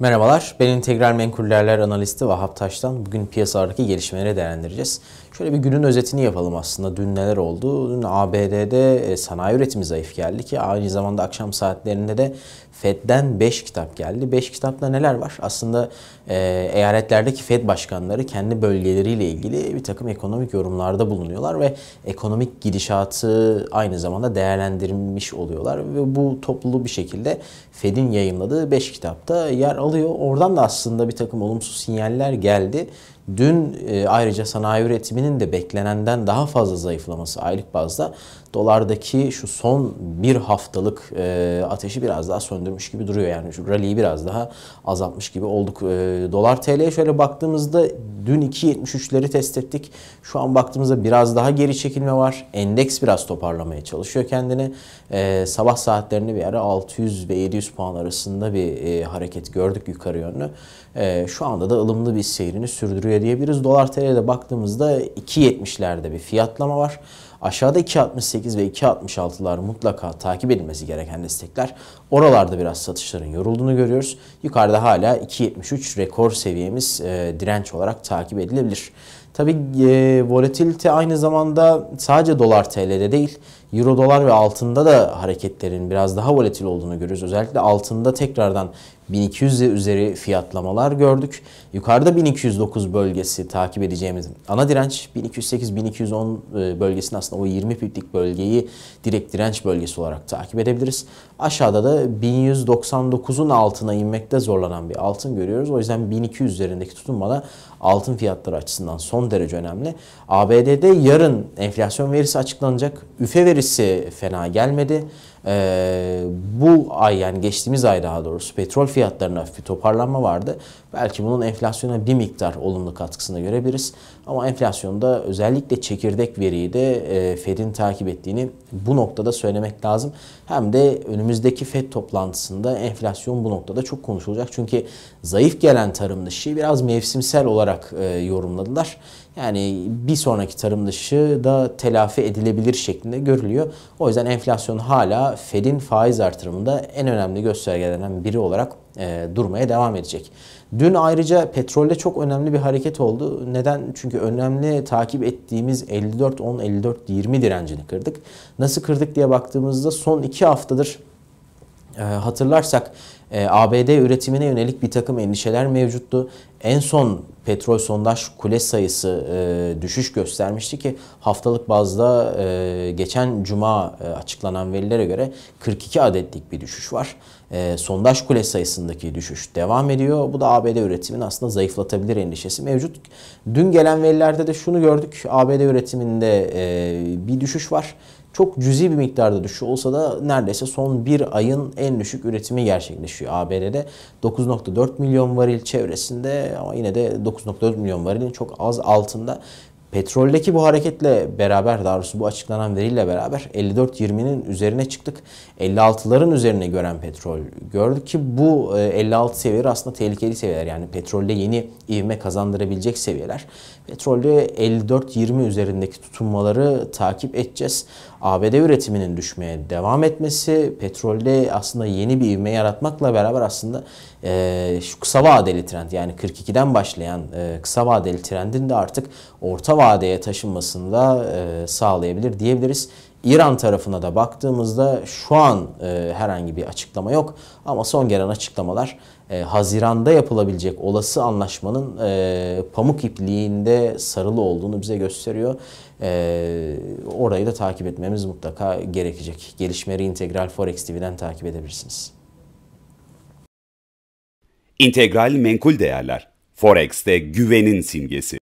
Merhabalar, ben integral menkullerler analisti Vahap Taş'tan. Bugün piyasalardaki gelişmeleri değerlendireceğiz. Şöyle bir günün özetini yapalım aslında. Dün neler oldu? Dün ABD'de e, sanayi üretimi zayıf geldi ki aynı zamanda akşam saatlerinde de Fed'den 5 kitap geldi. 5 kitapta neler var? Aslında e, eyaletlerdeki Fed başkanları kendi bölgeleriyle ilgili bir takım ekonomik yorumlarda bulunuyorlar ve ekonomik gidişatı aynı zamanda değerlendirmiş oluyorlar. Ve bu topluluğu bir şekilde Fed'in yayınladığı 5 kitapta yer alıyor. Oradan da aslında bir takım olumsuz sinyaller geldi. Dün e, ayrıca sanayi üretiminin de beklenenden daha fazla zayıflaması aylık bazda dolardaki şu son bir haftalık e, ateşi biraz daha söndürmüş gibi duruyor. Yani şu rally'yi biraz daha azaltmış gibi olduk. E, dolar TL'ye şöyle baktığımızda dün 2.73'leri test ettik. Şu an baktığımızda biraz daha geri çekilme var. Endeks biraz toparlamaya çalışıyor kendini. E, sabah saatlerinde bir ara 600 ve 700 puan arasında bir e, hareket gördük yukarı yönlü. E, şu anda da ılımlı bir seyrini sürdürüyor diyebiliriz. Dolar TL'de baktığımızda 2.70'lerde bir fiyatlama var. Aşağıda 2.68 ve 2.66'lar mutlaka takip edilmesi gereken destekler. Oralarda biraz satışların yorulduğunu görüyoruz. Yukarıda hala 2.73 rekor seviyemiz e, direnç olarak takip edilebilir. Tabi e, volatilite aynı zamanda sadece dolar TL'de değil, euro dolar ve altında da hareketlerin biraz daha volatil olduğunu görüyoruz. Özellikle altında tekrardan 1200 üzeri fiyatlamalar gördük. Yukarıda 1209 bölgesi takip edeceğimiz ana direnç 1208-1210 e, bölgesini aslında o 20 piplik bölgeyi direkt direnç bölgesi olarak takip edebiliriz. Aşağıda da 1199'un altına inmekte zorlanan bir altın görüyoruz. O yüzden 1200 üzerindeki tutunmada altın fiyatları açısından son derece önemli. ABD'de yarın enflasyon verisi açıklanacak. Üfe verisi fena gelmedi. Ee, bu ay yani geçtiğimiz ay daha doğrusu petrol fiyatlarına hafif bir toparlanma vardı. Belki bunun enflasyona bir miktar olumlu katkısını görebiliriz. Ama enflasyonda özellikle çekirdek veriyi de e, Fed'in takip ettiğini bu noktada söylemek lazım. Hem de önümüzdeki Fed toplantısında enflasyon bu noktada çok konuşulacak. Çünkü zayıf gelen tarım dışı biraz mevsimsel olarak e, yorumladılar. Yani bir sonraki tarım dışı da telafi edilebilir şeklinde görülüyor. O yüzden enflasyon hala Fed'in faiz artırımında en önemli göstergelerden biri olarak e, durmaya devam edecek. Dün ayrıca petrolde çok önemli bir hareket oldu. Neden? Çünkü önemli takip ettiğimiz 54-10-54-20 direncini kırdık. Nasıl kırdık diye baktığımızda son iki haftadır e, hatırlarsak e, ABD üretimine yönelik bir takım endişeler mevcuttu. En son petrol sondaj kule sayısı e, düşüş göstermişti ki haftalık bazda e, geçen cuma e, açıklanan verilere göre 42 adetlik bir düşüş var. E, sondaj kule sayısındaki düşüş devam ediyor. Bu da ABD üretimini aslında zayıflatabilir endişesi mevcut. Dün gelen verilerde de şunu gördük. ABD üretiminde e, bir düşüş var çok cüzi bir miktarda düşüş olsa da neredeyse son bir ayın en düşük üretimi gerçekleşiyor ABD'de. 9.4 milyon varil çevresinde ama yine de 9.4 milyon varilin çok az altında. Petroldeki bu hareketle beraber, daha doğrusu bu açıklanan veriyle beraber 54-20'nin üzerine çıktık. 56'ların üzerine gören petrol gördük ki bu 56 e, seviyeleri aslında tehlikeli seviyeler. Yani petrolde yeni ivme kazandırabilecek seviyeler. Petrolde 54-20 üzerindeki tutunmaları takip edeceğiz. ABD üretiminin düşmeye devam etmesi, petrolde aslında yeni bir ivme yaratmakla beraber aslında e, şu kısa vadeli trend yani 42'den başlayan e, kısa vadeli trendin de artık orta vadeye taşınmasını da e, sağlayabilir diyebiliriz. İran tarafına da baktığımızda şu an e, herhangi bir açıklama yok ama son gelen açıklamalar e, Haziran'da yapılabilecek olası anlaşmanın e, pamuk ipliğinde sarılı olduğunu bize gösteriyor. E, orayı da takip etmemiz mutlaka gerekecek. Gelişmeleri Integral Forex TV'den takip edebilirsiniz. İntegral Menkul Değerler Forex'te güvenin simgesi.